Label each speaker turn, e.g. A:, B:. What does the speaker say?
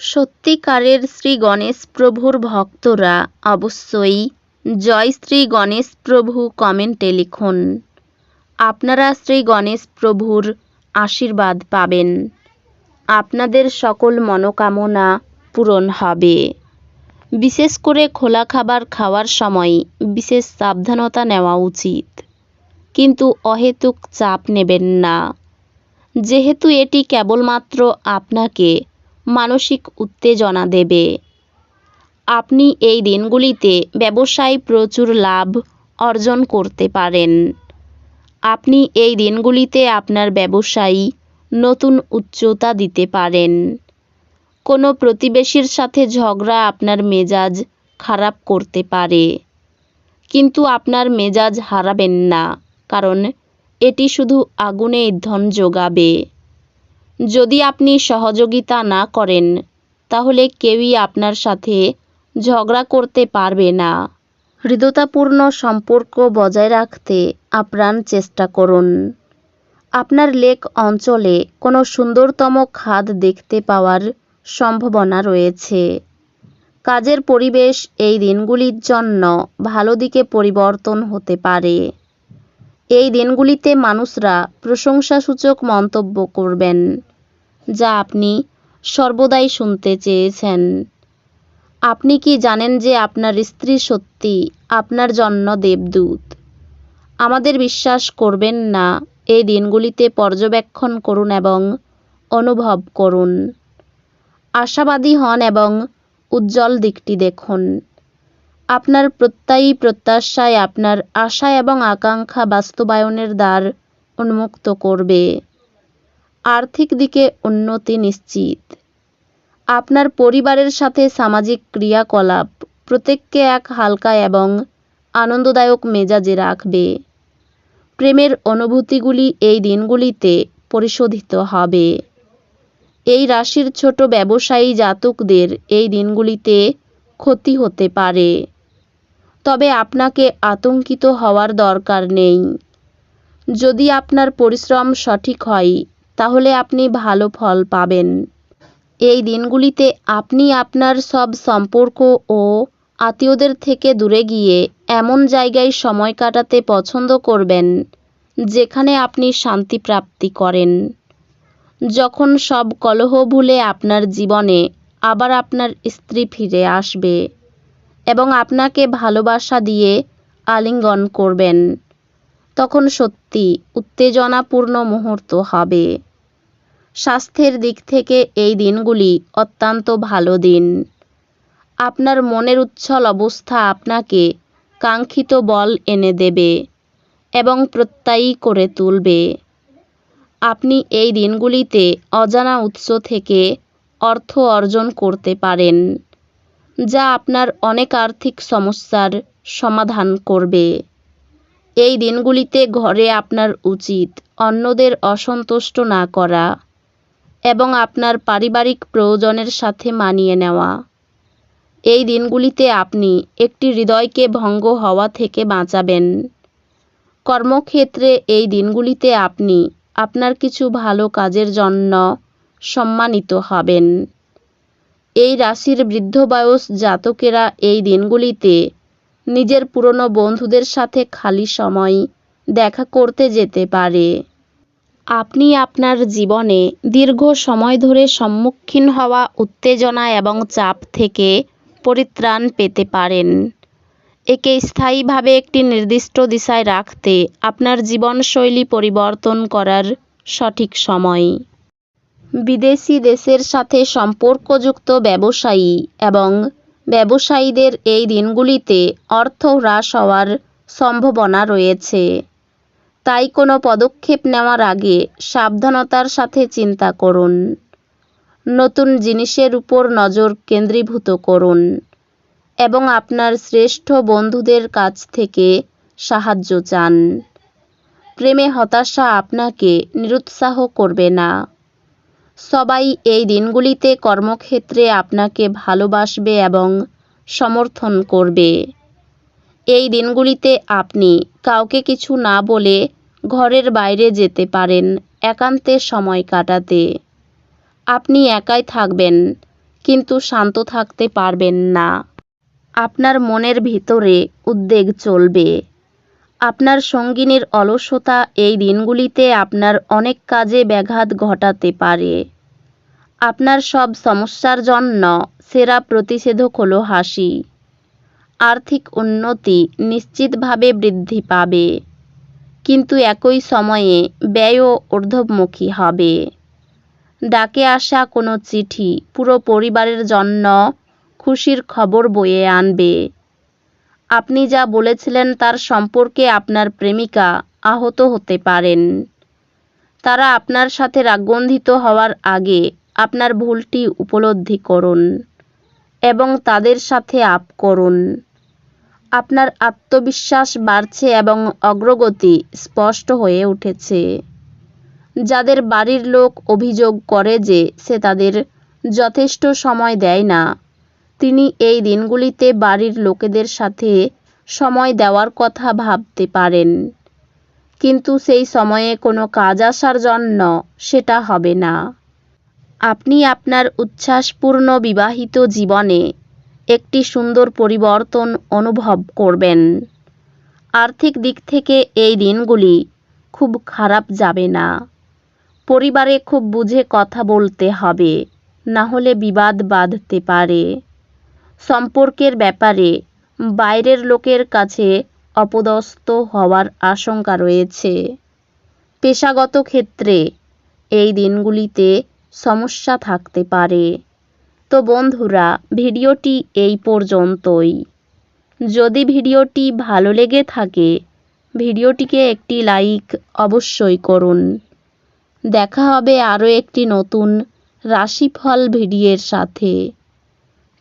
A: সত্যিকারের শ্রী গণেশ প্রভুর ভক্তরা অবশ্যই জয় শ্রী গণেশ প্রভু কমেন্টে লিখুন। আপনারা শ্রী গণেশ প্রভুর আশীর্বাদ পাবেন। আপনাদের সকল মনোকামনা পূরণ হবে। বিশেষ করে খোলা খাবার খাওয়ার সময় বিশেষ সাবধানতা নেওয়া উচিত। কিন্তু অহেতুক চাপ নেবেন না। যেহেতু এটি কেবলমাত্র আপনাকে মানসিক উত্তেজনা দেবে। আপনি এই দিনগুলিতে ব্যবসায় প্রচুর লাভ অর্জন করতে পারেন। আপনি এই দিনগুলিতে আপনার ব্যবসায়ী নতুন উচ্চতা দিতে পারেন। কোনো প্রতিবেশীর সাথে ঝগড়া আপনার মেজাজ খারাপ করতে পারে। কিন্তু আপনার মেজাজ হারাবেন না, কারণ এটি শুধু আগুনে ইন্ধন যোগাবে। যদি আপনি সহযোগিতা না করেন, তাহলে কেউই আপনার সাথে ঝগড়া করতে পারবে না। হৃদয়তাপূর্ণ সম্পর্ক বজায় রাখতে আপ্রাণ চেষ্টা করুন। আপনার লেক অঞ্চলে কোনো সুন্দরতম খাদ দেখতে পাওয়ার সম্ভাবনা রয়েছে। কাজের পরিবেশ এই দিনগুলির জন্য ভালো দিকে পরিবর্তন হতে পারে। এই দিনগুলিতে মানুষরা প্রশংসাসূচক মন্তব্য করবেন, যা আপনি সর্বদাই শুনতে চেয়েছেন। আপনি কি জানেন যে আপনার স্ত্রী সত্যি আপনার জন্য দেবদূত? আমাদের বিশ্বাস করবেন না, এই দিনগুলিতে পর্যবেক্ষণ করুন এবং অনুভব করুন। আশাবাদী হন এবং উজ্জ্বল দিকটি দেখুন। আপনার প্রত্যয়ী প্রত্যাশায় আপনার আশা এবং আকাঙ্ক্ষা বাস্তবায়নের দ্বার উন্মুক্ত করবে। আর্থিক দিকে উন্নতি নিশ্চিত। আপনার পরিবারের সাথে সামাজিক ক্রিয়াকলাপ প্রত্যেককে এক হালকা এবং আনন্দদায়ক মেজাজে রাখবে। প্রেমের অনুভূতিগুলি এই দিনগুলিতে পরিশোধিত হবে। এই রাশির ছোট ব্যবসায়ী জাতকদের এই দিনগুলিতে ক্ষতি হতে পারে। তবে আপনাকে আতঙ্কিত হওয়ার দরকার নেই। যদি আপনার পরিশ্রম সঠিক হয়, তাহলে আপনি ভালো ফল পাবেন। এই দিনগুলিতে আপনি আপনার সব সম্পর্ক ও আত্মীয়দের থেকে দূরে গিয়ে এমন জায়গায় সময় কাটাতে পছন্দ করবেন, যেখানে আপনি শান্তি প্রাপ্তি করেন। যখন সব কলহ ভুলে আপনার জীবনে আবার আপনার স্ত্রী ফিরে আসবে এবং আপনাকে ভালোবাসা দিয়ে আলিঙ্গন করবেন। তখন সত্যি উত্তেজনাপূর্ণ মুহূর্ত হবে। স্বাস্থ্যের দিক থেকে এই দিনগুলি অত্যন্ত ভালো দিন। আপনার মনের উচ্ছল অবস্থা আপনাকে কাঙ্ক্ষিত বল এনে দেবে এবং প্রত্যয়ী করে তুলবে। আপনি এই দিনগুলিতে অজানা উৎস থেকে অর্থ অর্জন করতে পারেন। যা আপনার অনেক আর্থিক সমস্যার সমাধান করবে। এই দিনগুলিতে ঘরে আপনার উচিত অন্যদের অসন্তুষ্ট না করা এবং আপনার পারিবারিক প্রয়োজনের সাথে মানিয়ে নেওয়া। এই দিনগুলিতে আপনি একটি হৃদয়কে ভঙ্গ হওয়া থেকে বাঁচাবেন। কর্মক্ষেত্রে এই দিনগুলিতে আপনি আপনার কিছু ভালো কাজের জন্য সম্মানিত হবেন। এই রাশির বৃদ্ধ বয়স জাতকেরা এই দিনগুলিতে নিজের পুরনো বন্ধুদের সাথে খালি সময় দেখা করতে যেতে পারে। আপনি আপনার জীবনে দীর্ঘ সময় ধরে সম্মুখীন হওয়া উত্তেজনা এবং চাপ থেকে পরিত্রাণ পেতে পারেন। একে স্থায়ীভাবে একটি নির্দিষ্ট দিশায় রাখতে আপনার জীবনশৈলী পরিবর্তন করার সঠিক সময়। বিদেশি দেশের সাথে সম্পর্কযুক্ত ব্যবসায়ী এবং ব্যবসায়ীদের এই দিনগুলিতে অর্থ হ্রাস হওয়ার সম্ভাবনা রয়েছে। তাই কোনো পদক্ষেপ নেওয়ার আগে সাবধানতার সাথে চিন্তা করুন। নতুন জিনিসের উপর নজর কেন্দ্রীভূত করুন এবং আপনার শ্রেষ্ঠ বন্ধুদের কাছ থেকে সাহায্য চান। প্রেমে হতাশা আপনাকে নিরুৎসাহ করবে না। সবাই এই দিনগুলিতে কর্মক্ষেত্রে আপনাকে ভালোবাসবে এবং সমর্থন করবে। এই দিনগুলিতে আপনি কাউকে কিছু না বলে ঘরের বাইরে যেতে পারেন একান্তে সময় কাটাতে। আপনি একাই থাকবেন, কিন্তু শান্ত থাকতে পারবেন না। আপনার মনের ভিতরে উদ্বেগ চলবে। আপনার সঙ্গিনীর অলসতা এই দিনগুলিতে আপনার অনেক কাজে ব্যাঘাত ঘটাতে পারে। আপনার সব সমস্যার জন্য সেরা প্রতিষেধক হলো হাসি। আর্থিক উন্নতি নিশ্চিতভাবে বৃদ্ধি পাবে। কিন্তু একই সময়ে ব্যয়ও ঊর্ধ্বমুখী হবে। ডাকে আসা কোনো চিঠি পুরো পরিবারের জন্য খুশির খবর বয়ে আনবে। আপনি যা বলেছিলেন তার সম্পর্কে আপনার প্রেমিকা আহত হতে পারেন। তারা আপনার সাথে রাগন্ধিত হওয়ার আগে আপনার ভুলটি উপলব্ধি করুন এবং তাদের সাথে আপ করুন। আপনার আত্মবিশ্বাস বাড়ছে এবং অগ্রগতি স্পষ্ট হয়ে উঠেছে। যাদের বাড়ির লোক অভিযোগ করে যে সে তাদের যথেষ্ট সময় দেয় না তিনি এই দিনগুলিতে বাড়ির লোকেদের সাথে সময় দেওয়ার কথা ভাবতে পারেন। কিন্তু সেই সময়ে কোনো কাজ আসার জন্য সেটা হবে না। আপনি আপনার উচ্ছ্বাসপূর্ণ বিবাহিত জীবনে একটি সুন্দর পরিবর্তন অনুভব করবেন। আর্থিক দিক থেকে এই দিনগুলি খুব খারাপ যাবে না। পরিবারে খুব বুঝে কথা বলতে হবে, না হলে বিবাদ বাঁধতে পারে। সম্পর্কের ব্যাপারে বাইরের লোকের কাছে অপদস্থ হওয়ার আশঙ্কা রয়েছে। পেশাগত ক্ষেত্রে এই দিনগুলিতে সমস্যা থাকতে পারে। তো বন্ধুরা, ভিডিওটি এই পর্যন্তই। যদি ভিডিওটি ভালো লেগে থাকে, ভিডিওটিকে একটি লাইক অবশ্যই করুন। দেখা হবে আরও একটি নতুন রাশিফল ভিডিওর সাথে।